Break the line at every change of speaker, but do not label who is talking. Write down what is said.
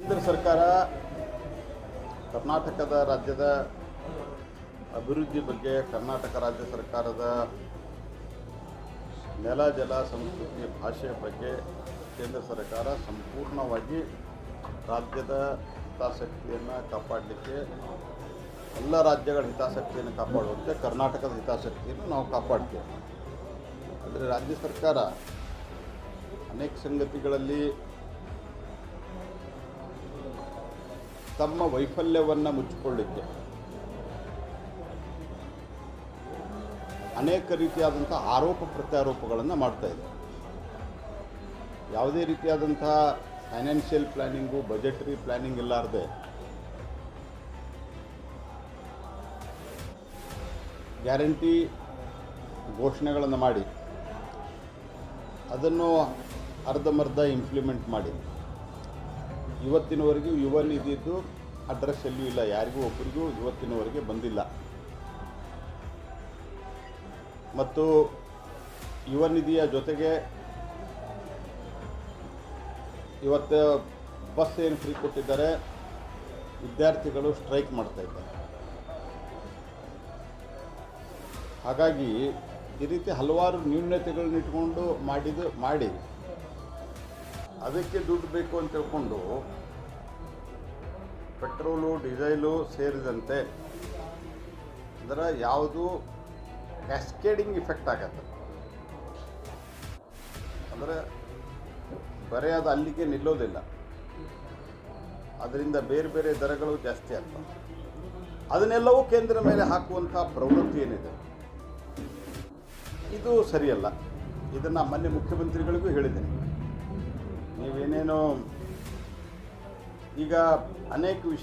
ಕೇಂದ್ರ ಸರ್ಕಾರ ಕರ್ನಾಟಕದ ರಾಜ್ಯದ ಅಭಿವೃದ್ಧಿ ಬಗ್ಗೆ ಕರ್ನಾಟಕ ರಾಜ್ಯ ಸರ್ಕಾರದ ನೆಲ, ಜಲ, ಸಂಸ್ಕೃತಿ, ಭಾಷೆ ಬಗ್ಗೆ ಕೇಂದ್ರ ಸರ್ಕಾರ ಸಂಪೂರ್ಣವಾಗಿ ರಾಜ್ಯದ ಹಿತಾಸಕ್ತಿಯನ್ನು ಕಾಪಾಡಲಿಕ್ಕೆ, ಎಲ್ಲ ರಾಜ್ಯಗಳ ಹಿತಾಸಕ್ತಿಯನ್ನು ಕಾಪಾಡುವಂತೆ ಕರ್ನಾಟಕದ ಹಿತಾಸಕ್ತಿಯನ್ನು ನಾವು ಕಾಪಾಡ್ತೇವೆ. ಆದರೆ ರಾಜ್ಯ ಸರ್ಕಾರ ಅನೇಕ ಸಂಗತಿಗಳಲ್ಲಿ ತಮ್ಮ ವೈಫಲ್ಯವನ್ನು ಮುಚ್ಚಿಕೊಳ್ಳಿಕ್ಕೆ. ಅನೇಕ ರೀತಿಯಾದಂಥ ಆರೋಪ ಪ್ರತ್ಯಾರೋಪಗಳನ್ನು ಮಾಡ್ತಾ ಇದೆ. ಯಾವುದೇ ರೀತಿಯಾದಂಥ ಫೈನಾನ್ಷಿಯಲ್ ಪ್ಲ್ಯಾನಿಂಗು ಬಜೆಟರಿ ಪ್ಲ್ಯಾನಿಂಗ್ ಇಲ್ಲಾರದೆ ಗ್ಯಾರಂಟಿ ಘೋಷಣೆಗಳನ್ನು ಮಾಡಿ, ಅದನ್ನು ಅರ್ಧಮರ್ಧ ಇಂಪ್ಲಿಮೆಂಟ್ ಮಾಡಿ. ಇವತ್ತಿನವರೆಗೂ ಯುವ ನಿಧಿದ್ದು ಅಡ್ರೆಸ್ ಎಲ್ಲೂ ಇಲ್ಲ, ಯಾರಿಗೂ ಒಬ್ಬರಿಗೂ ಇವತ್ತಿನವರೆಗೆ ಬಂದಿಲ್ಲ. ಮತ್ತು ಯುವ ನಿಧಿಯ ಜೊತೆಗೆ ಇವತ್ತು ಬಸ್ ಏನು ಫ್ರೀ ಕೊಟ್ಟಿದ್ದಾರೆ, ವಿದ್ಯಾರ್ಥಿಗಳು ಸ್ಟ್ರೈಕ್ ಮಾಡ್ತಾ ಇದ್ದಾರೆ. ಹಾಗಾಗಿ ಈ ರೀತಿ ಹಲವಾರು ನ್ಯೂನ್ಯತೆಗಳನ್ನ ಇಟ್ಕೊಂಡು ಮಾಡಿದ್ದು ಮಾಡಿ. ಅದಕ್ಕೆ ದುಡ್ಡು ಬೇಕು ಅಂತ ತಿಳ್ಕೊಂಡು ಪೆಟ್ರೋಲು, ಡೀಸೆಲು ಸೇರಿದಂತೆ ಅದರ ಯಾವುದು ಕ್ಯಾಸ್ಕೇಡಿಂಗ್ ಇಫೆಕ್ಟ್ ಆಗತ್ತೆ. ಅಂದರೆ ಬರೀ ಅದು ಅಲ್ಲಿಗೆ ನಿಲ್ಲೋದಿಲ್ಲ. ಅದರಿಂದ ಬೇರೆ ಬೇರೆ ದರಗಳು ಜಾಸ್ತಿ ಆಗ್ತವೆ. ಅದನ್ನೆಲ್ಲವೂ ಕೇಂದ್ರ ಮೇಲೆ ಹಾಕುವಂಥ ಪ್ರವೃತ್ತಿ ಏನಿದೆ? ಇದು ಸರಿಯಲ್ಲ. ಇದನ್ನು ಮೊನ್ನೆ ಮುಖ್ಯಮಂತ್ರಿಗಳಿಗೂ ಹೇಳಿದ್ದೇನೆ. ನೀವೇನೇನೋ ಈಗ ಅನೇಕ ವಿಷಯ